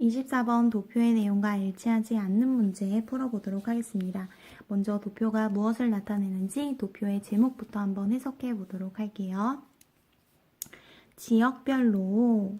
24번 도표의 내용과 일치하지 않는 문제 풀어보도록 하겠습니다. 먼저 도표가 무엇을 나타내는지 도표의 제목부터 한번 해석해 보도록 할게요. 지역별로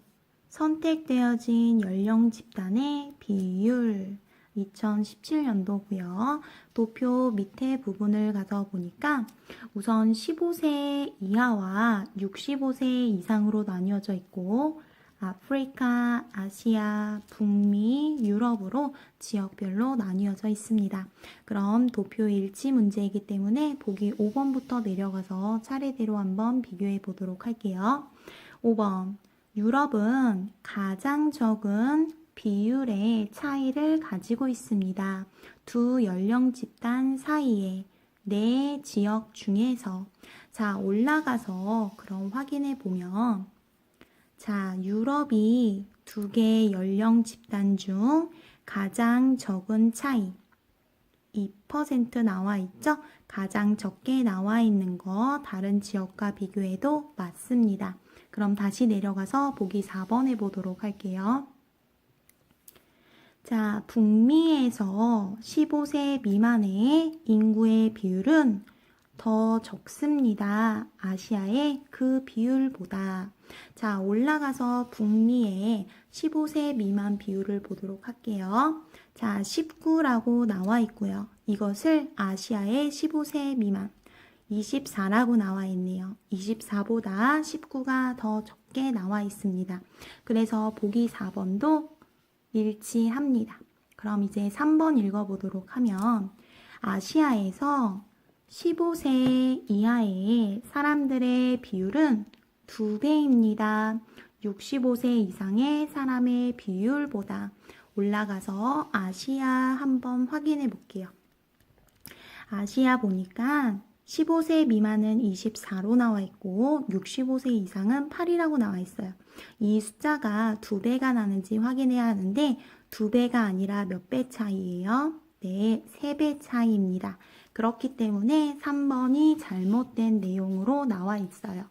선택되어진 연령 집단의 비율 2017년도고요. 도표 밑에 부분을 가서 보니까 우선 15세 이하와 65세 이상으로 나뉘어져 있고 아프리카, 아시아, 북미, 유럽으로 지역별로 나뉘어져 있습니다. 그럼 도표 일치 문제이기 때문에 보기 5번부터 내려가서 차례대로 한번 비교해 보도록 할게요. 5번. 유럽은 가장 적은 비율의 차이를 가지고 있습니다. 두 연령 집단 사이에 네 지역 중에서 자, 올라가서 그럼 확인해 보면 자, 유럽이 두 개의 연령 집단 중 가장 적은 차이 2% 나와 있죠? 가장 적게 나와 있는 거 다른 지역과 비교해도 맞습니다. 그럼 다시 내려가서 보기 4번 해보도록 할게요. 자, 북미에서 15세 미만의 인구의 비율은 더 적습니다. 아시아의 그 비율보다. 자, 올라가서 북미의 15세 미만 비율을 보도록 할게요. 자, 19라고 나와 있고요. 이것을 아시아의 15세 미만 24라고 나와 있네요. 24보다 19가 더 적게 나와 있습니다. 그래서 보기 4번도 일치합니다. 그럼 이제 3번 읽어보도록 하면 아시아에서 15세 이하의 사람들의 비율은 2배입니다. 65세 이상의 사람의 비율보다 올라가서 아시아 한번 확인해 볼게요. 아시아 보니까 15세 미만은 24로 나와 있고 65세 이상은 8이라고 나와 있어요. 이 숫자가 두 배가 나는지 확인해야 하는데 두 배가 아니라 몇 배 차이예요? 네, 세 배 차이입니다. 그렇기 때문에 3번이 잘못된 내용으로 나와 있어요.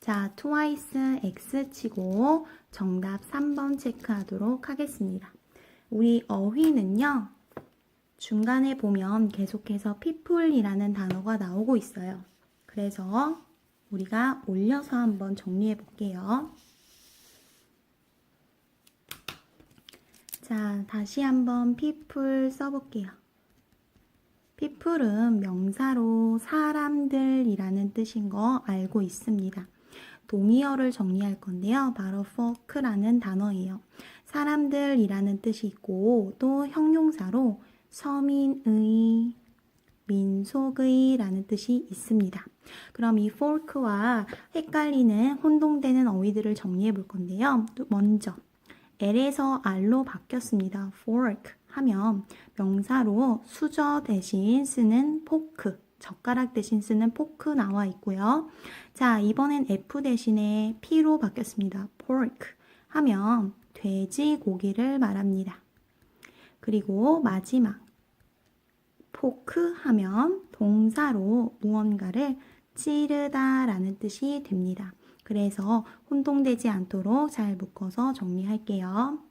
자, twice x 치고 정답 3번 체크하도록 하겠습니다. 우리 어휘는요. 중간에 보면 계속해서 people이라는 단어가 나오고 있어요. 그래서 우리가 올려서 한번 정리해 볼게요. 자, 다시 한번 people 써볼게요. People은 명사로 사람들이라는 뜻인 거 알고 있습니다. 동의어를 정리할 건데요. 바로 folk라는 단어예요. 사람들이라는 뜻이 있고 또 형용사로 서민의, 민속의 라는 뜻이 있습니다. 그럼 이 folk와 헷갈리는 혼동되는 어휘들을 정리해 볼 건데요. 먼저 L에서 R로 바뀌었습니다. fork 하면 명사로 수저 대신 쓰는 포크, 젓가락 대신 쓰는 포크 나와 있고요. 자, 이번엔 F 대신에 P로 바뀌었습니다. pork 하면 돼지 고기를 말합니다. 그리고 마지막 포크 하면 동사로 무언가를 찌르다 라는 뜻이 됩니다. 그래서 혼동되지 않도록 잘 묶어서 정리할게요.